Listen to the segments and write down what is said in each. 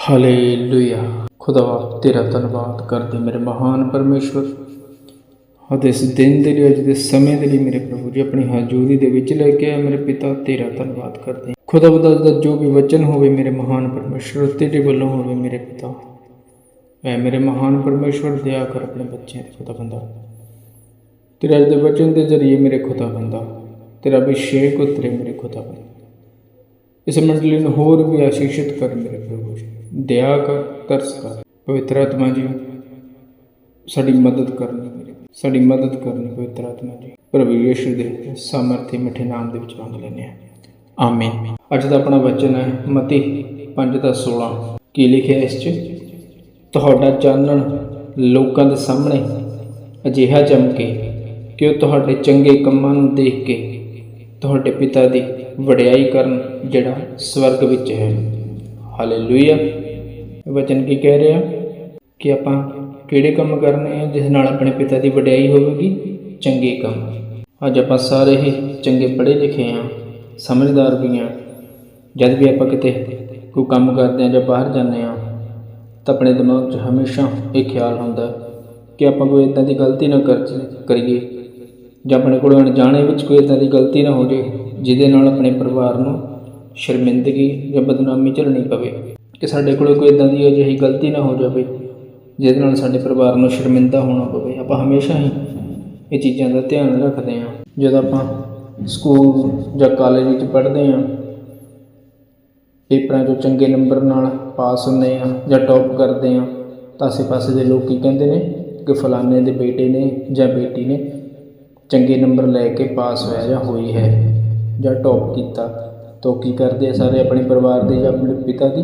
Hallelujah ਖੁਦਾਵਾ ਤੇਰਾ ਧੰਨਵਾਦ ਕਰਦੇ ਮੇਰੇ ਮਹਾਨ ਪਰਮੇਸ਼ਵਰ। ਅਤੇ ਇਸ ਦਿਨ ਦੇ ਲਈ, ਅੱਜ ਦੇ ਸਮੇਂ ਦੇ ਲਈ ਮੇਰੇ ਪ੍ਰਭੂ ਜੀ ਆਪਣੀ ਹਜ਼ੂਰੀ ਦੇ ਵਿੱਚ ਲੈ ਕੇ ਆਏ ਮੇਰੇ ਪਿਤਾ, ਤੇਰਾ ਧੰਨਵਾਦ ਕਰਦੇ ਹਾਂ। ਖੁਦਾਵੰਦ ਅੱਜ ਦਾ ਜੋ ਵੀ ਵਚਨ ਹੋਵੇ ਮੇਰੇ ਮਹਾਨ ਪਰਮੇਸ਼ਵਰ ਤੇਰੇ ਵੱਲੋਂ ਹੋਵੇ ਮੇਰੇ ਪਿਤਾ। ਐ ਮੇਰੇ ਮਹਾਨ ਪਰਮੇਸ਼ਵਰ, ਦਇਆ ਕਰ ਆਪਣੇ ਬੱਚਿਆਂ ਤੇ ਖੁਦਾਵੰਦਾ ਤੇਰੇ ਅੱਜ ਦੇ ਵਚਨ ਦੇ ਜ਼ਰੀਏ ਮੇਰੇ ਖੁਦਾਵੰਦਾ ਤੇਰਾ ਅਭਿਸ਼ੇਕ ਉਤਰੇ ਮੇਰੇ ਖੁਦਾਵੰਦਾ ਇਸ ਮੰਡਲੀ ਨੂੰ ਹੋਰ ਵੀ ਆਸ਼ੀਸ਼ਿਤ ਕਰ ਮੇਰੇ ਪ੍ਰਭੂ ਜੀ। ਦਇਆ ਕਰ ਤਰਸ ਕਰ ਪਵਿੱਤਰ ਆਤਮਾ ਜੀ ਸਾਡੀ ਮਦਦ ਕਰਨੀ ਮੇਰੇ ਸਾਡੀ ਮਦਦ ਕਰਨੀ ਪਵਿੱਤਰ ਆਤਮਾ ਜੀ ਪ੍ਰਭੂ ਯਿਸੂ ਦੇ ਸਮਰਥੀ ਮਿੱਠੇ ਨਾਮ ਦੇ ਵਿੱਚ ਮੰਗ ਲੈਂਦੇ ਹਾਂ। ਆਮੀਨ। ਅੱਜ ਦਾ ਆਪਣਾ ਵਚਨ ਹੈ ਮਤੀ 5 ਦਾ 16 ਕੀ ਲਿਖਿਆ ਇਸ 'ਚ? ਤੁਹਾਡਾ ਚਾਨਣ ਲੋਕਾਂ ਦੇ ਸਾਹਮਣੇ ਅਜਿਹਾ ਚਮਕੇ ਕਿ ਉਹ ਤੁਹਾਡੇ ਚੰਗੇ ਕੰਮਾਂ ਨੂੰ ਦੇਖ ਕੇ ਤੁਹਾਡੇ ਪਿਤਾ ਦੀ ਵਡਿਆਈ ਕਰਨ ਜਿਹੜਾ ਸਵਰਗ ਵਿੱਚ ਹੈ। ਹਾਲੇਲੂਇਆ। ਇਹ ਵਚਨ ਕੀ ਕਹਿ ਰਿਹਾ? ਕਿ ਆਪਾਂ ਕਿਹੜੇ ਕੰਮ ਕਰਨੇ ਆ ਜਿਸ ਨਾਲ ਆਪਣੇ ਪਿਤਾ ਦੀ ਵਡਿਆਈ ਹੋਵੇਗੀ? ਚੰਗੇ ਕੰਮ। ਅੱਜ ਆਪਾਂ ਸਾਰੇ ਹੀ ਚੰਗੇ ਪੜ੍ਹੇ ਲਿਖੇ ਆ, ਸਮਝਦਾਰ ਵੀ ਆ। ਜਦ ਵੀ ਆਪਾਂ ਕਿਤੇ ਕੋਈ ਕੰਮ ਕਰਦੇ ਆ ਜਾਂ ਬਾਹਰ ਜਾਂਦੇ ਆ, ਤਾਂ ਆਪਣੇ ਦਿਮਾਗ 'ਚ ਹਮੇਸ਼ਾ ਇਹ ਖਿਆਲ ਹੁੰਦਾ ਕਿ ਆਪਾਂ ਕੋਈ ਇਦਾਂ ਦੀ ਗਲਤੀ ਨਾ ਕਰ ਕਰੀਏ ਜਾਂ ਆਪਣੇ ਕੋਲ ਅਣਜਾਣੇ ਵਿੱਚ ਕੋਈ ਇਦਾਂ ਦੀ ਗਲਤੀ ਨਾ ਹੋ ਜੇ, ਜਿਹਦੇ ਨਾਲ ਆਪਣੇ ਪਰਿਵਾਰ ਨੂੰ ਸ਼ਰਮਿੰਦਗੀ ਜਾਂ ਬਦਨਾਮੀ ਝੱਲਣੀ ਪਵੇ। ਕਿ ਸਾਡੇ ਕੋਲ ਕੋਈ ਇਦਾਂ ਦੀ ਅਜਿਹੀ ਗਲਤੀ ਨਾ ਹੋ ਜਾਵੇ, ਜਿਹਦੇ ਨਾਲ ਸਾਡੇ ਪਰਿਵਾਰ ਨੂੰ ਸ਼ਰਮਿੰਦਾ ਹੋਣਾ ਪਵੇ। ਆਪਾਂ ਹਮੇਸ਼ਾ ਹੀ ਇਹ ਚੀਜ਼ਾਂ ਦਾ ਧਿਆਨ ਰੱਖਦੇ ਹਾਂ। ਜਦੋਂ ਆਪਾਂ ਸਕੂਲ ਜਾਂ ਕਾਲਜ ਵਿੱਚ ਪੜ੍ਹਦੇ ਹਾਂ, ਪੇਪਰਾਂ 'ਚੋਂ ਚੰਗੇ ਨੰਬਰ ਨਾਲ ਪਾਸ ਹੁੰਦੇ ਆ ਜਾਂ ਟੌਪ ਕਰਦੇ ਆ ਤਾਂ ਆਸੇ-ਪਾਸੇ ਦੇ ਲੋਕ ਕੀ ਕਹਿੰਦੇ ਨੇ ਕਿ ਫਲਾਣੇ ਦੇ ਬੇਟੇ ਨੇ ਜਾਂ ਬੇਟੀ ਨੇ ਚੰਗੇ ਨੰਬਰ ਲੈ ਕੇ ਪਾਸ ਹੋਇਆ ਜਾਂ ਹੋਈ ਹੈ ਜਾਂ ਟੌਪ ਕੀਤਾ। ਤਾਂ ਕੀ ਕਰਦੇ ਆ ਸਾਰੇ ਆਪਣੇ ਪਰਿਵਾਰ ਦੇ ਜਾਂ ਆਪਣੇ ਪਿਤਾ ਦੀ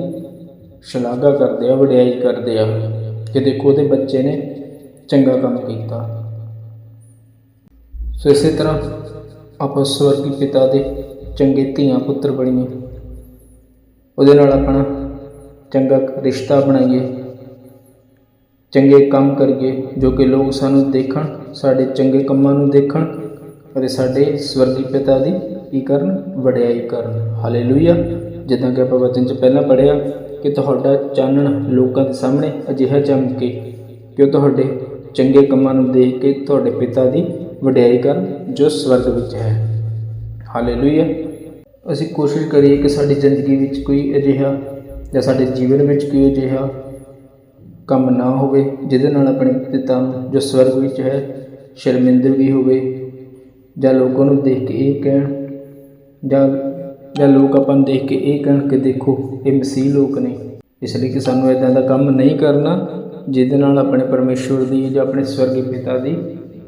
ਸ਼ਲਾਘਾ ਕਰਦੇ ਆ, ਵਡਿਆਈ ਕਰਦੇ ਆ ਕਿ ਦੇਖੋ ਉਹਦੇ ਬੱਚੇ ਨੇ ਚੰਗਾ ਕੰਮ ਕੀਤਾ। ਸੋ ਇਸੇ ਤਰ੍ਹਾਂ ਆਪਾਂ ਸਵਰਗੀ ਪਿਤਾ ਦੇ ਚੰਗੇ ਧੀਆਂ ਪੁੱਤਰ ਬਣੀਏ। ਉਹਦੇ ਨਾਲ ਆਪਣਾ ਚੰਗਾ ਰਿਸ਼ਤਾ ਬਣਾਈਏ। ਚੰਗੇ ਕੰਮ ਕਰੀਏ, ਜੋ ਕਿ ਲੋਕ ਸਾਨੂੰ ਦੇਖਣ, ਸਾਡੇ ਚੰਗੇ ਕੰਮਾਂ ਨੂੰ ਦੇਖਣ ਅਤੇ ਸਾਡੇ ਸਵਰਗੀ ਪਿਤਾ ਦੀ ਕੀ ਕਰਨ? ਵਡਿਆਈ ਕਰਨ। ਹਾਲੇਲੂਇਆ ਜਿੱਦਾਂ ਕਿ ਆਪਾਂ ਵਚਨ 'ਚ ਪਹਿਲਾਂ ਪੜ੍ਹਿਆ ਕਿ ਤੁਹਾਡਾ ਚਾਨਣ ਲੋਕਾਂ ਦੇ ਸਾਹਮਣੇ ਅਜਿਹਾ ਚਮਕੇ ਕਿ ਉਹ ਤੁਹਾਡੇ ਚੰਗੇ ਕੰਮਾਂ ਨੂੰ ਦੇਖ ਕੇ ਤੁਹਾਡੇ ਪਿਤਾ ਦੀ ਵਡਿਆਈ ਕਰਨ ਜੋ ਸਵਰਗ ਵਿੱਚ ਹੈ। ਹਾਲੇਲੂਇਆ ਅਸੀਂ ਕੋਸ਼ਿਸ਼ ਕਰੀਏ ਕਿ ਸਾਡੀ ਜ਼ਿੰਦਗੀ ਵਿੱਚ ਕੋਈ ਅਜਿਹਾ ਜਾਂ ਸਾਡੇ ਜੀਵਨ ਵਿੱਚ ਕੋਈ ਅਜਿਹਾ ਕੰਮ ਨਾ ਹੋਵੇ, ਜਿਹਦੇ ਨਾਲ ਆਪਣੇ ਪਿਤਾ ਨੂੰ ਜੋ ਸਵਰਗ ਵਿੱਚ ਹੈ ਸ਼ਰਮਿੰਦਗੀ ਹੋਵੇ ਜਾਂ ਲੋਕਾਂ ਨੂੰ ਦੇਖ ਕੇ ਇਹ ਕਹਿਣ ਜਾਂ ਜਾਂ ਲੋਕ ਆਪਾਂ ਨੂੰ ਦੇਖ ਕੇ ਇਹ ਕਹਿਣ ਕਿ ਦੇਖੋ, ਇਹ ਮਸੀਹ ਲੋਕ ਨੇ। ਇਸ ਲਈ ਕਿ ਸਾਨੂੰ ਇਦਾਂ ਦਾ ਕੰਮ ਨਹੀਂ ਕਰਨਾ, ਜਿਹਦੇ ਨਾਲ ਆਪਣੇ ਪਰਮੇਸ਼ਵਰ ਦੀ ਜਾਂ ਆਪਣੇ ਸਵਰਗੀ ਪਿਤਾ ਦੀ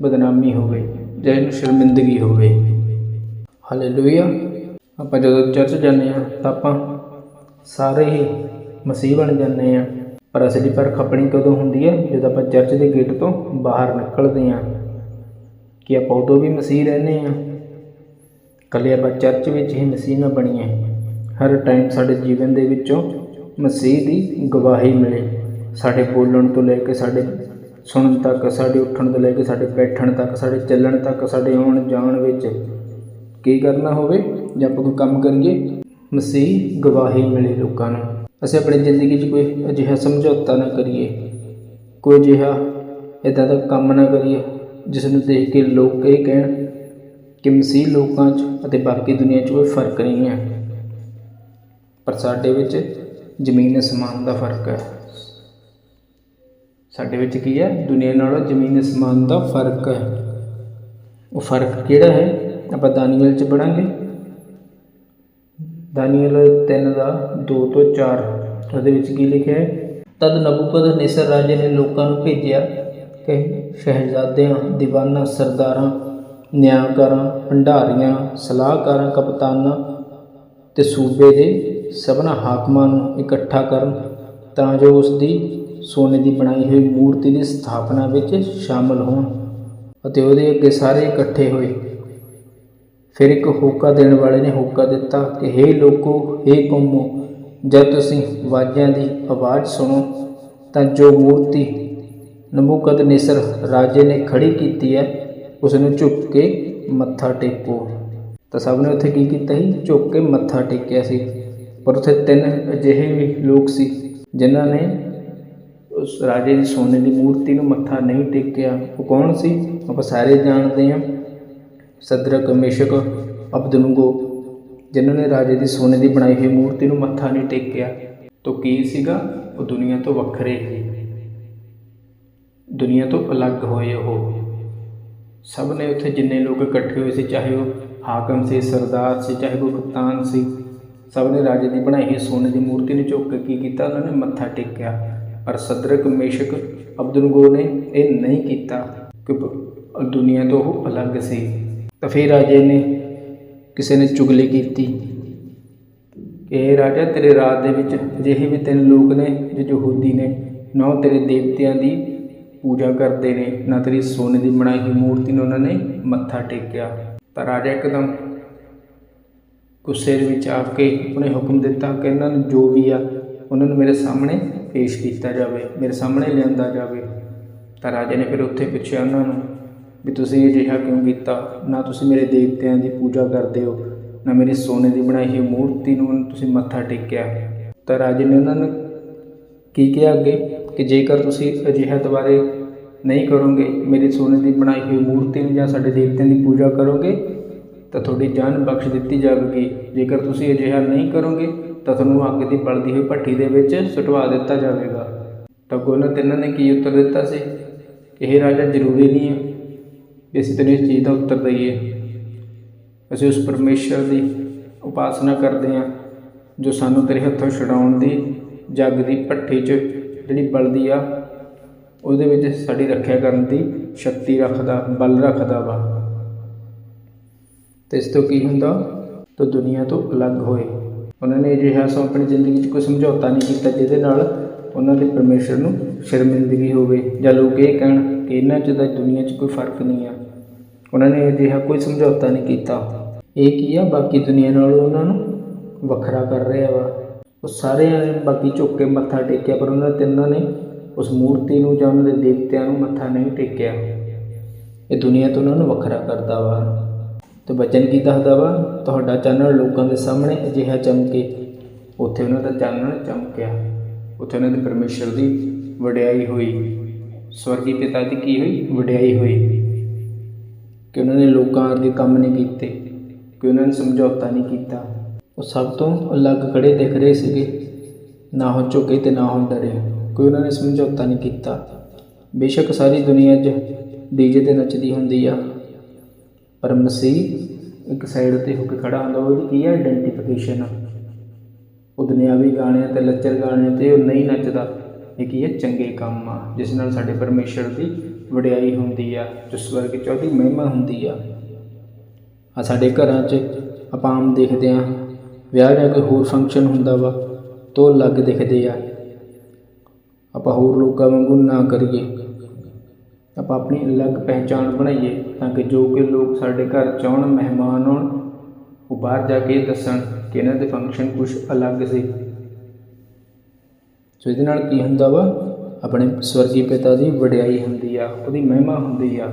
ਬਦਨਾਮੀ ਹੋਵੇ, ਜਾਂ ਇਹਨੂੰ ਸ਼ਰਮਿੰਦਗੀ ਹੋਵੇ। ਹਾਲੇਲੂਇਆ ਆਪਾਂ ਜਦੋਂ ਚਰਚ ਜਾਂਦੇ ਆ ਤਾਂ ਆਪਾਂ ਸਾਰੇ ਹੀ ਮਸੀਹ ਬਣ ਜਾਂਦੇ ਆ ਪਰ ਅਸਲੀ ਪਰਖ ਆਪਣੀ ਕਦੋਂ ਹੁੰਦੀ ਹੈ? ਜਦੋਂ ਆਪਾਂ ਚਰਚ ਦੇ ਗੇਟ ਤੋਂ ਬਾਹਰ ਨਿਕਲਦੇ ਆ ਕਿ ਆਪਾਂ ਉਦੋਂ ਵੀ ਮਸੀਹ ਰਹਿੰਦੇ ਆ ਕੱਲੇ ਆਪਾਂ ਚਰਚ ਵਿੱਚ ਹੀ ਮਸੀਹ ਨਾ ਬਣੀਏ ਹਰ ਟਾਈਮ ਸਾਡੇ ਜੀਵਨ ਦੇ ਵਿੱਚੋਂ ਮਸੀਹ ਦੀ ਗਵਾਹੀ ਮਿਲੇ। ਸਾਡੇ ਬੋਲਣ ਤੋਂ ਲੈ ਕੇ ਸਾਡੇ ਸੁਣਨ ਤੱਕ, ਸਾਡੇ ਉੱਠਣ ਤੋਂ ਲੈ ਕੇ ਸਾਡੇ ਬੈਠਣ ਤੱਕ, ਸਾਡੇ ਚੱਲਣ ਤੱਕ, ਸਾਡੇ ਆਉਣ ਜਾਣ ਵਿੱਚ ਕੀ ਕਰਨਾ ਹੋਵੇ ਜਾਂ ਆਪਾਂ ਕੋਈ ਕੰਮ ਕਰੀਏ, ਮਸੀਹ ਗਵਾਹੀ ਮਿਲੇ ਲੋਕਾਂ ਨੂੰ। ਅਸੀਂ ਆਪਣੀ ਜ਼ਿੰਦਗੀ 'ਚ ਕੋਈ ਅਜਿਹਾ ਸਮਝੌਤਾ ਨਾ ਕਰੀਏ। ਕੋਈ ਅਜਿਹਾ ਇਦਾਂ ਦਾ ਕੰਮ ਨਾ ਕਰੀਏ, ਜਿਸ ਨੂੰ ਦੇਖ ਕੇ ਲੋਕ ਇਹ ਕਹਿਣ ਕਿ ਮਸੀਹ ਲੋਕਾਂ 'ਚ ਅਤੇ ਬਾਕੀ ਦੁਨੀਆ 'ਚ ਕੋਈ ਫ਼ਰਕ ਨਹੀਂ ਹੈ। ਪਰ ਸਾਡੇ ਵਿੱਚ ਜ਼ਮੀਨ ਅਸਮਾਨ ਦਾ ਫ਼ਰਕ ਹੈ। ਸਾਡੇ ਵਿੱਚ ਕੀ ਹੈ? ਦੁਨੀਆ ਨਾਲੋਂ ਜ਼ਮੀਨ ਅਸਮਾਨ ਦਾ ਫ਼ਰਕ ਹੈ। ਉਹ ਫ਼ਰਕ ਕਿਹੜਾ ਹੈ? ਆਪਾਂ ਦਾਨੀਅਲ 'ਚ ਪੜਾਂਗੇ ਦਾਨੀਅਲ 3 ਦਾ 2 ਤੋਂ 4 ਉਹਦੇ ਵਿੱਚ ਕੀ ਲਿਖਿਆ ਹੈ? ਤਦ ਨਬੂਕਦਨੇਸਰ ਰਾਜੇ ਨੇ ਲੋਕਾਂ ਨੂੰ ਭੇਜਿਆ ਕਿ ਸ਼ਹਿਜ਼ਾਦਿਆਂ, ਦੀਵਾਨਾਂ, ਸਰਦਾਰਾਂ ਨਿਆਂਕਾਰਾਂ ਭੰਡਾਰੀਆਂ, ਸਲਾਹਕਾਰਾਂ, ਕਪਤਾਨਾਂ ਤੇ ਸੂਬੇ ਦੇ ਸਭਨਾ ਹਾਕਮਾਂ ਨੂੰ ਇਕੱਠਾ ਕਰਨ ਤਾਂ ਜੋ ਉਸ ਦੀ ਸੋਨੇ ਦੀ ਬਣਾਈ ਹੋਈ ਮੂਰਤੀ ਦੀ ਸਥਾਪਨਾ ਵਿੱਚ ਸ਼ਾਮਲ ਹੋਣ ਅਤੇ ਉਹਦੇ ਅੱਗੇ ਸਾਰੇ ਇਕੱਠੇ ਹੋਏ। ਫਿਰ ਇੱਕ ਹੋਕਾ ਦੇਣ ਵਾਲੇ ਨੇ ਹੋਕਾ ਦਿੱਤਾ ਕਿ, ਹੇ ਲੋਕੋ, ਹੇ ਕੌਮੋ, ਜਦ ਤੁਸੀਂ ਵਾਜਿਆਂ ਦੀ ਆਵਾਜ਼ ਸੁਣੋ, ਤਾਂ ਜੋ ਮੂਰਤੀ ਨਬੂਕਦਨੇਸਰ ਰਾਜੇ ਨੇ ਖੜੀ ਕੀਤੀ ਹੈ ਉਸ ਨੂੰ ਝੁੱਕ ਕੇ ਮੱਥਾ ਟੇਕੋ। ਤਾਂ ਸਭ ਨੇ ਉੱਥੇ ਕੀ ਕੀਤਾ ਸੀ? ਝੁੱਕ ਕੇ ਮੱਥਾ ਟੇਕਿਆ ਸੀ। ਪਰ ਉੱਥੇ ਤਿੰਨ ਅਜਿਹੇ ਵੀ ਲੋਕ ਸੀ, ਜਿਨ੍ਹਾਂ ਨੇ ਉਸ ਰਾਜੇ ਦੀ ਸੋਨੇ ਦੀ ਮੂਰਤੀ ਨੂੰ ਮੱਥਾ ਨਹੀਂ ਟੇਕਿਆ। ਉਹ ਕੌਣ ਸੀ? ਆਪਾਂ ਸਾਰੇ ਜਾਣਦੇ ਹਾਂ। ਸਦਰਕ, ਮੇਸ਼ਕ, ਅਬਦਨਗੋ, ਜਿਨ੍ਹਾਂ ਨੇ ਰਾਜੇ ਦੀ ਸੋਨੇ ਦੀ ਬਣਾਈ ਹੋਈ ਮੂਰਤੀ ਨੂੰ ਮੱਥਾ ਨਹੀਂ ਟੇਕਿਆ। ਤਾਂ ਕੀ ਸੀਗਾ? ਉਹ ਦੁਨੀਆ ਤੋਂ ਵੱਖਰੇ ਸੀ। ਦੁਨੀਆ ਤੋਂ ਅਲੱਗ ਹੋਏ ਉਹ। ਸਭ ਨੇ ਉੱਥੇ ਜਿੰਨੇ ਲੋਕ ਇਕੱਠੇ ਹੋਏ ਸੀ, ਚਾਹੇ ਉਹ ਹਾਕਮ ਸੀ, ਸਰਦਾਰ ਸੀ, ਚਾਹੇ ਉਹ ਕਪਤਾਨ ਸੀ, ਸਭ ਨੇ ਰਾਜੇ ਦੀ ਬਣਾਈ ਹੋਈ ਸੋਨੇ ਦੀ ਮੂਰਤੀ ਨੂੰ ਝੁੱਕ ਕੇ ਕੀ ਕੀਤਾ? ਉਹਨਾਂ ਨੇ ਮੱਥਾ ਟੇਕਿਆ। ਪਰ ਸਦਰਕ ਮੇਸ਼ਕ ਅਬਦੁਲਗੋ ਨੇ ਇਹ ਨਹੀਂ ਕੀਤਾ ਕਿ ਦੁਨੀਆ ਤੋਂ ਉਹ ਅਲੱਗ ਸੀ। ਤਾਂ ਫਿਰ ਰਾਜੇ ਨੇ ਕਿਸੇ ਨੇ ਚੁਗਲੀ ਕੀਤੀ। ਕਿ ਰਾਜਾ, ਤੇਰੇ ਰਾਜ ਦੇ ਵਿੱਚ ਅਜਿਹੇ ਵੀ ਤਿੰਨ ਲੋਕ ਨੇ ਜੋ ਯਹੂਦੀ ਨੇ। ਨਾ ਉਹ ਤੇਰੇ ਦੇਵਤਿਆਂ ਦੀ ਪੂਜਾ ਕਰਦੇ ਨੇ, ਨਾ ਤੇਰੀ ਸੋਨੇ ਦੀ ਬਣਾਈ ਹੋਈ ਮੂਰਤੀ ਨੂੰ ਉਹਨਾਂ ਨੇ ਮੱਥਾ ਟੇਕਿਆ। ਤਾਂ ਰਾਜਾ ਇੱਕਦਮ ਗੁੱਸੇ ਦੇ ਵਿੱਚ ਆ ਕੇ ਆਪਣੇ ਹੁਕਮ ਦਿੱਤਾ ਕਿ ਇਹਨਾਂ ਨੂੰ ਜੋ ਵੀ ਆ, ਉਹਨਾਂ ਨੂੰ ਮੇਰੇ ਸਾਹਮਣੇ ਪੇਸ਼ ਕੀਤਾ ਜਾਵੇ, ਮੇਰੇ ਸਾਹਮਣੇ ਲਿਆਂਦਾ ਜਾਵੇ। ਤਾਂ ਰਾਜੇ ਨੇ ਫਿਰ ਉੱਥੇ ਪੁੱਛਿਆ ਉਹਨਾਂ ਨੂੰ ਵੀ ਤੁਸੀਂ ਇਹ ਅਜਿਹਾ ਕਿਉਂ ਕੀਤਾ? ਨਾ ਤੁਸੀਂ ਮੇਰੇ ਦੇਵਤਿਆਂ ਦੀ ਪੂਜਾ ਕਰਦੇ ਹੋ, ਨਾ ਮੇਰੀ ਸੋਨੇ ਦੀ ਬਣਾਈ ਹੋਈ ਮੂਰਤੀ ਨੂੰ ਤੁਸੀਂ ਮੱਥਾ ਟੇਕਿਆ। ਤਾਂ ਰਾਜੇ ਨੇ ਉਹਨਾਂ ਨੂੰ ਕੀ ਕਿਹਾ ਅੱਗੇ? ਕਿ ਜੇਕਰ ਤੁਸੀਂ ਅਜਿਹਾ ਦੁਬਾਰੇ ਨਹੀਂ ਕਰੋਗੇ, ਮੇਰੇ ਸੋਨੇ ਦੀ ਬਣਾਈ ਹੋਈ ਮੂਰਤੀ ਨੂੰ ਜਾਂ ਸਾਡੇ ਦੇਵਤਿਆਂ ਦੀ ਪੂਜਾ ਕਰੋਗੇ, ਤਾਂ ਤੁਹਾਡੀ ਜਾਨ ਬਖਸ਼ ਦਿੱਤੀ ਜਾਵੇਗੀ। ਜੇਕਰ ਤੁਸੀਂ ਅਜਿਹਾ ਨਹੀਂ ਕਰੋਗੇ, ਤਾਂ ਤੁਹਾਨੂੰ ਅੱਗ ਦੀ ਬਲਦੀ ਹੋਈ ਭੱਠੀ ਦੇ ਵਿੱਚ ਸੁਟਵਾ ਦਿੱਤਾ ਜਾਵੇਗਾ। ਤਾਂ ਉਹਨਾਂ ਤਿੰਨਾਂ ਨੇ ਕੀ ਉੱਤਰ ਦਿੱਤਾ ਸੀ? ਕਿ ਇਹ ਰਾਜਾ ਜ਼ਰੂਰੀ ਨਹੀਂ ਹੈ। ਵੀ ਅਸੀਂ ਤੈਨੂੰ ਇਸ ਚੀਜ਼ ਦਾ ਉੱਤਰ ਦਈਏ। ਅਸੀਂ ਉਸ ਪਰਮੇਸ਼ਰ ਦੀ ਉਪਾਸਨਾ ਕਰਦੇ ਹਾਂ, ਜੋ ਸਾਨੂੰ ਤੇਰੇ ਹੱਥੋਂ ਛਡਾਉਣ ਦੀ ਜੱਗ ਦੀ ਭੱਠੀ 'ਚ ਜਿਹੜੀ ਬਲਦੀ ਆ, ਉਹਦੇ ਵਿੱਚ ਸਾਡੀ ਰੱਖਿਆ ਕਰਨ ਦੀ ਸ਼ਕਤੀ ਰੱਖਦਾ, ਬਲ ਰੱਖਦਾ ਵਾ। ਤੇ ਇਸ ਤੋਂ ਕੀ ਹੁੰਦਾ? ਤਾਂ ਦੁਨੀਆ ਤੋਂ ਅਲੱਗ ਹੋਏ। ਉਹਨਾਂ ਨੇ ਅਜਿਹਾ ਸੋ ਆਪਣੀ ਜ਼ਿੰਦਗੀ 'ਚ ਕੋਈ ਸਮਝੌਤਾ ਨਹੀਂ ਕੀਤਾ, ਜਿਹਦੇ ਨਾਲ ਉਹਨਾਂ ਦੇ ਪਰਮੇਸ਼ਰ ਨੂੰ ਸ਼ਰਮਿੰਦਗੀ ਹੋਵੇ। ਜਾਂ ਲੋਕ ਇਹ ਕਹਿਣ ਕਿ ਇਹਨਾਂ 'ਚ ਤਾਂ ਦੁਨੀਆ 'ਚ ਕੋਈ ਫ਼ਰਕ ਨਹੀਂ ਆ। ਉਹਨਾਂ ਨੇ ਅਜਿਹਾ ਕੋਈ ਸਮਝੌਤਾ ਨਹੀਂ ਕੀਤਾ। ਇਹ ਕੀ ਆ? ਬਾਕੀ ਦੁਨੀਆ ਨਾਲੋਂ ਉਹਨਾਂ ਨੂੰ ਵੱਖਰਾ ਕਰ ਰਿਹਾ ਵਾ। ਉਹ ਸਾਰਿਆਂ ਨੇ ਬਾਕੀ ਝੁੱਕ ਕੇ ਮੱਥਾ ਟੇਕਿਆ, ਪਰ ਉਹਨਾਂ ਤਿੰਨਾਂ ਨੇ ਉਸ ਮੂਰਤੀ ਨੂੰ ਜਾਂ ਉਹਨਾਂ ਦੇ ਦੇਵਤਿਆਂ ਨੂੰ ਮੱਥਾ ਨਹੀਂ ਟੇਕਿਆ। ਇਹ ਦੁਨੀਆ ਤੋਂ ਉਹਨਾਂ ਨੂੰ ਵੱਖਰਾ ਕਰਦਾ ਵਾ। ਤੇ ਬਚਨ ਕੀ ਦੱਸਦਾ ਵਾ? ਤੁਹਾਡਾ ਚਾਨਣ ਲੋਕਾਂ ਦੇ ਸਾਹਮਣੇ ਅਜਿਹਾ ਚਮਕੇ। ਉੱਥੇ ਉਹਨਾਂ ਦਾ ਚਾਨਣ ਚਮਕਿਆ। ਉੱਥੇ ਉਹਨਾਂ ਦੇ ਪਰਮੇਸ਼ਰ ਦੀ ਵਡਿਆਈ ਹੋਈ। ਸਵਰਗੀ ਪਿਤਾ ਦੀ ਕੀ ਹੋਈ? ਵਡਿਆਈ ਹੋਈ। ਕਿ ਉਹਨਾਂ ਨੇ ਲੋਕਾਂ ਦੇ ਕੰਮ ਨਹੀਂ ਕੀਤੇ, ਕਿ ਉਹਨਾਂ ਨੇ ਸਮਝੌਤਾ ਨਹੀਂ ਕੀਤਾ। ਉਹ ਸਭ ਤੋਂ ਅਲੱਗ ਖੜੇ ਦਿਖ ਰਹੇ ਸੀਗੇ। ਨਾ ਹੋ ਝੁਕੇ ਤੇ ਨਾ ਹੋ ਡਰੇ। ਕੋਈ ਉਹਨਾਂ ਨੇ ਸਮਝੌਤਾ ਨਹੀਂ ਕੀਤਾ। ਬੇਸ਼ੱਕ ਸਾਰੀ ਦੁਨੀਆ 'ਚ ਡੀਜੇ ਤੇ ਨੱਚਦੀ ਹੁੰਦੀ ਆ। ਪਰ ਮਸੀਹ ਇੱਕ ਸਾਈਡ ਤੇ ਹੋ ਕੇ ਖੜਾ ਹੁੰਦਾ ਉਹ ਕੀ ਹੈ ਆਇਡੈਂਟੀਫਿਕੇਸ਼ਨ ਉਹ ਦੁਨਿਆਵੀ ਗਾਣਿਆਂ ਤੇ ਲੱਚਰ ਗਾਣਿਆਂ ਤੇ ਉਹ ਨਹੀਂ ਨੱਚਦਾ। ਇਹ ਕੀ ਹੈ ਚੰਗੇ ਕੰਮ ਆ, ਜਿਸ ਨਾਲ ਸਾਡੇ ਪਰਮੇਸ਼ਰ ਦੀ ਵਡਿਆਈ ਹੁੰਦੀ ਆ ਜਿਸ ਸਵਰਗ 'ਚ ਉਹਦੀ ਮਹਿਮਾ ਹੁੰਦੀ ਆ। ਆ ਸਾਡੇ ਘਰਾਂ 'ਚ ਆਪਾਂ ਆਮ ਦੇਖਦੇ ਆ ਵਿਆਹ ਜਾਂ ਕੋਈ ਹੋਰ ਫੰਕਸ਼ਨ ਹੁੰਦਾ ਵਾ ਤੋਂ ਅਲੱਗ ਦਿਖਦੇ ਆ। ਆਪਾਂ ਹੋਰ ਲੋਕਾਂ ਵਾਂਗੂ ਨਾ ਕਰੀਏ। ਆਪਾਂ ਆਪਣੀ ਅਲੱਗ ਪਹਿਚਾਣ ਬਣਾਈਏ ਤਾਂ ਕਿ ਜੋ ਕਿ ਲੋਕ ਸਾਡੇ ਘਰ ਚਾਹਣ ਮਹਿਮਾਨ ਆਉਣ, ਉਹ ਬਾਹਰ ਜਾ ਕੇ ਦੱਸਣ ਕਿ ਇਹਨਾਂ ਦੇ ਫੰਕਸ਼ਨ ਕੁਝ ਅਲੱਗ ਸੀ। ਸੋ ਇਹਦੇ ਨਾਲ ਕੀ ਹੁੰਦਾ ਵਾ? ਆਪਣੇ ਸਵਰਗੀ ਪਿਤਾ ਦੀ ਵਡਿਆਈ ਹੁੰਦੀ ਆ, ਉਹਦੀ ਮਹਿਮਾ ਹੁੰਦੀ ਆ।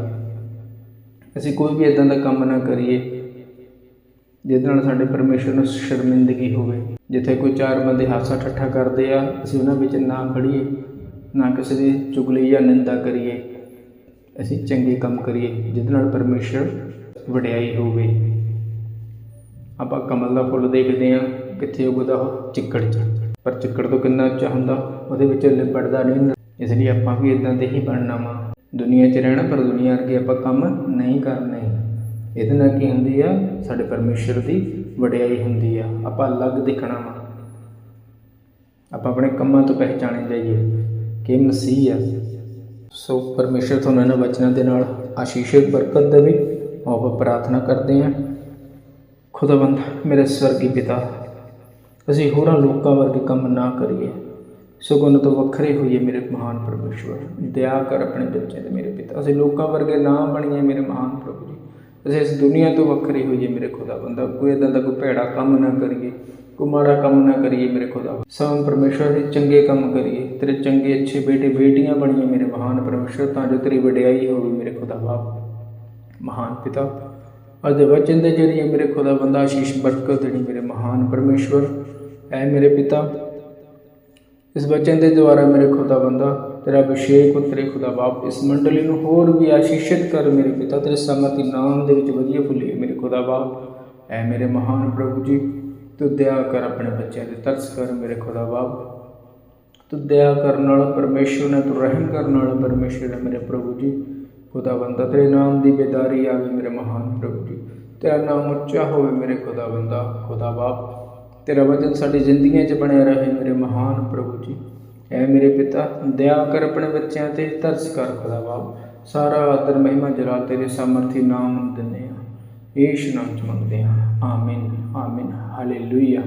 ਅਸੀਂ ਕੋਈ ਵੀ ਇਦਾਂ ਦਾ ਕੰਮ ਨਾ ਕਰੀਏ। ਜਿਹਦੇ ਨਾਲ ਸਾਡੇ ਪਰਮੇਸ਼ਰ ਨੂੰ ਸ਼ਰਮਿੰਦਗੀ ਹੋਵੇ। ਜਿੱਥੇ ਕੋਈ ਚਾਰ ਬੰਦੇ ਹਾਸਾ ਠੱਠਾ ਕਰਦੇ ਆ, ਅਸੀਂ ਉਹਨਾਂ ਵਿੱਚ ਨਾ ਖੜੀਏ, ਨਾ ਕਿਸੇ ਦੀ ਚੁਗਲੀ ਜਾਂ ਨਿੰਦਾ ਕਰੀਏ। ਅਸੀਂ ਚੰਗੇ ਕੰਮ ਕਰੀਏ, ਜਿਹਦੇ ਨਾਲ ਪਰਮੇਸ਼ਰ ਵਡਿਆਈ ਹੋਵੇ। ਆਪਾਂ ਕਮਲ ਦਾ ਫੁੱਲ ਦੇਖਦੇ ਆ ਕਿੱਥੇ ਉਗਦਾ ਉਹ? ਚਿੱਕੜ 'ਚ। ਪਰ ਚਿੱਕੜ ਤੋਂ ਕਿੰਨਾ ਉੱਚਾ ਹੁੰਦਾ, ਉਹਦੇ ਵਿੱਚ ਲਿਬੜਦਾ ਨਹੀਂ ਇਸ ਲਈ ਆਪਾਂ ਵੀ ਇਦਾਂ ਦੇ ਹੀ ਬਣਨਾ ਵਾ। ਦੁਨੀਆ 'ਚ ਰਹਿਣਾ, ਪਰ ਦੁਨੀਆ ਵਰਗੇ ਆਪਾਂ ਕੰਮ ਨਹੀਂ ਕਰਨੇ। ਇਹਦੇ ਨਾਲ ਕੀ ਹੁੰਦੀ ਆ? ਸਾਡੇ ਪਰਮੇਸ਼ਰ ਦੀ ਵਡਿਆਈ ਹੁੰਦੀ ਆ। ਆਪਾਂ ਅਲੱਗ ਦਿਖਣਾ ਵਾ। ਆਪਾਂ ਆਪਣੇ ਕੰਮਾਂ ਤੋਂ ਪਹਿਚਾਣੇ ਜਾਈਏ ਕਿ ਮਸੀਹ ਆ। ਸੋ ਪਰਮੇਸ਼ਰ ਤੁਹਾਨੂੰ ਇਹਨਾਂ ਵਚਨਾਂ ਦੇ ਨਾਲ ਆਸ਼ੀਸ਼ ਬਰਕਤ ਦੇਵੇ। ਆਪਾਂ ਪ੍ਰਾਰਥਨਾ ਕਰਦੇ ਹਾਂ। ਖੁਦਾਵੰਦ, ਮੇਰੇ ਸਵਰਗੀ ਪਿਤਾ, ਅਸੀਂ ਹੋਰਾਂ ਲੋਕਾਂ ਵਰਗੇ ਕੰਮ ਨਾ ਕਰੀਏ। ਸਗੋਂ ਤੋਂ ਵੱਖਰੇ ਹੋਈਏ ਮੇਰੇ ਮਹਾਨ ਪਰਮੇਸ਼ਵਰ ਦਇਆ ਕਰ ਆਪਣੇ ਬੱਚੇ ਤੇ ਮੇਰੇ ਪਿਤਾ। ਅਸੀਂ ਲੋਕਾਂ ਵਰਗੇ ਨਾ ਬਣੀਏ ਮੇਰੇ ਮਹਾਨ ਪ੍ਰਭੂ ਅਸੀਂ ਇਸ ਦੁਨੀਆ ਤੋਂ ਵੱਖਰੇ ਹੋਈਏ ਮੇਰੇ ਖੁਦਾ ਬੰਦਾ। ਕੋਈ ਇਦਾਂ ਦਾ ਕੋਈ ਭੈੜਾ ਕੰਮ ਨਾ ਕਰੀਏ, ਕੋਈ ਮਾੜਾ ਕੰਮ ਨਾ ਕਰੀਏ ਮੇਰੇ ਖੁਦਾ ਸਭ ਪਰਮੇਸ਼ਵਰ ਦੇ ਚੰਗੇ ਕੰਮ ਕਰੀਏ, ਤੇਰੇ ਚੰਗੇ ਅੱਛੇ ਬੇਟੇ, ਬੇਟੀਆਂ ਬਣੀਏ ਮੇਰੇ ਮਹਾਨ ਪਰਮੇਸ਼ਵਰ, ਤਾਂ ਜੋ ਤੇਰੀ ਵਡਿਆਈ ਹੋਵੇ ਮੇਰੇ ਖੁਦਾ ਬਾਪ, ਮਹਾਨ ਪਿਤਾ। ਅੱਜ ਦੇ ਵਚਨ ਦੇ ਜਰੀਏ ਮੇਰੇ ਖੁਦਾ ਬੰਦਾ ਆਸ਼ੀਸ਼, ਬਰਕਤ ਦੇਣੀ ਮੇਰੇ ਮਹਾਨ ਪਰਮੇਸ਼ਵਰ। ਐ ਮੇਰੇ ਪਿਤਾ ਇਸ ਬਚਨ ਦੇ ਦੁਆਰਾ ਮੇਰੇ ਖੁਦਾ ਬੰਦਾ, ਤੇਰਾ ਅਭਿਸ਼ੇਕ ਉਤਰੇ ਖੁਦਾ ਬਾਪ ਇਸ ਮੰਡਲੀ ਨੂੰ ਹੋਰ ਵੀ ਆਸ਼ੀਸ਼ਿਤ ਕਰ ਮੇਰੇ ਪਿਤਾ, ਤੇਰੇ ਸਮਰਥੀ ਨਾਮ ਦੇ ਵਿੱਚ ਵਧੀਆ ਫੁੱਲੀ ਮੇਰੇ ਖੁਦਾ ਬਾਪ। ਐ ਮੇਰੇ ਮਹਾਨ ਪ੍ਰਭੂ ਜੀ, ਤੂੰ ਦਇਆ ਕਰ ਆਪਣੇ ਬੱਚਿਆਂ ਤੇ ਤਰਸ ਕਰ ਮੇਰੇ ਖੁਦਾ ਬਾਪ। ਤੂੰ ਦਇਆ ਕਰਨ ਵਾਲਾ ਪਰਮੇਸ਼ਵਰ ਨੇ ਤੂੰ ਰਹਿਮ ਕਰਨ ਵਾਲਾ ਪਰਮੇਸ਼ਵਰ ਹੈ ਮੇਰੇ ਪ੍ਰਭੂ ਜੀ। ਖੁਦਾ ਬੰਦਾ, ਤੇਰੇ ਨਾਮ ਦੀ ਬੇਦਾਰੀ ਆਵੇ ਮੇਰੇ ਮਹਾਨ ਪ੍ਰਭੂ ਜੀ। ਤੇਰਾ ਨਾਮ ਉੱਚਾ ਹੋਵੇ ਮੇਰੇ ਖੁਦਾ ਬੰਦਾ, ਖੁਦਾ ਬਾਪ। ਤੇਰਾ ਵਚਨ ਸਾਡੀ ਜ਼ਿੰਦਗੀਆਂ 'ਚ ਬਣਿਆ ਰਹੇ ਮੇਰੇ ਮਹਾਨ ਪ੍ਰਭੂ ਜੀ। ਐ ਮੇਰੇ ਪਿਤਾ, ਦਇਆ ਕਰ ਆਪਣੇ ਬੱਚਿਆਂ ਤੇ, ਤਰਸ ਕਰ ਖੁਦਾ ਬਾਪ। ਸਾਰਾ ਆਦਰ ਮਹਿਮਾ ਜਲਾਲ ਤੇਰੇ ਸਮਰਥੀ ਨਾਮ ਦਿੰਦੇ ਆ ਏਸ਼ ਨਾਮ ਚ ਮੰਗਦੇ ਆ ਆਮੀਨ ਆਮੀਨ। ਹਾਲੇਲੂਇਆ।